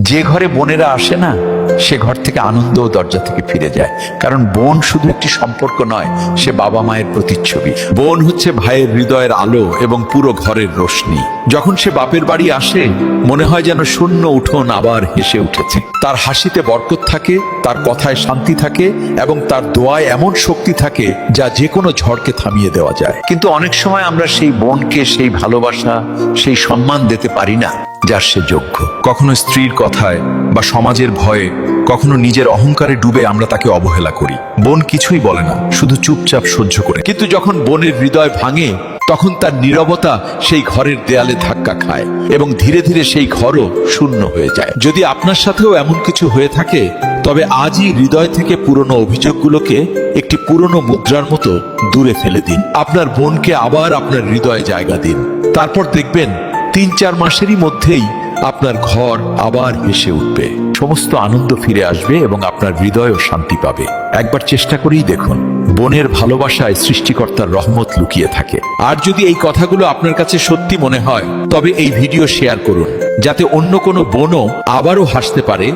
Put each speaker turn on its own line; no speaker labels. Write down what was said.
যে ঘরে বোনেরা আসে না, সে ঘর থেকে আনন্দ ও দরজা থেকে ফিরে যায়। কারণ বোন শুধু একটি সম্পর্ক নয়, সে বাবা মায়ের প্রতিচ্ছবি। বোন হচ্ছে ভাইয়ের হৃদয়ের আলো এবং পুরো ঘরের রোশনি। যখন সে বাপের বাড়ি আসে, মনে হয় যেন শূন্য উঠোন আবার হেসে উঠেছে। তার হাসিতে বরকত থাকে, তার কথায় শান্তি থাকে এবং তার দোয়ায় এমন শক্তি থাকে যা যে কোনো ঝড়কে থামিয়ে দেওয়া যায়। কিন্তু অনেক সময় আমরা সেই বোনকে সেই ভালোবাসা, সেই সম্মান দিতে পারি না। যার সে যোগ্য।
কখনো স্ত্রীর কথায় বা সমাজের ভয়ে, কখনো নিজের অহংকারে ডুবে আমরা তাকে অবহেলা করি। বোন কিছুই বলে না, শুধু চুপচাপ সহ্য করে।
কিন্তু যখন বোনের হৃদয় ভাঙে, তখন তার নীরবতা সেই ঘরের দেয়ালে ধাক্কা খায় এবং ধীরে ধীরে সেই ঘরও শূন্য হয়ে যায়। যদি আপনার সাথেও এমন কিছু হয়ে থাকে, তবে আজই হৃদয় থেকে পুরনো অভিযোগগুলোকে একটি পুরনো মুদ্রার মতো দূরে ফেলে দিন। আপনার বোনকে আবার আপনার হৃদয়ে জায়গা দিন। তারপর দেখবেন তিন চার মাসেরই মধ্যেই আপনার ঘর আবার হেসে উঠবে। সমস্ত আনন্দ ফিরে আসবে এবং আপনার হৃদয়ও শান্তি পাবে। একবার চেষ্টা করেই দেখুন, বোনের ভালোবাসায় সৃষ্টিকর্তার রহমত লুকিয়ে থাকে। আর যদি এই কথাগুলো আপনার কাছে সত্যি মনে হয়, তবে এই ভিডিও শেয়ার করুন, যাতে অন্য কোনো বোনও আবারও হাসতে পারে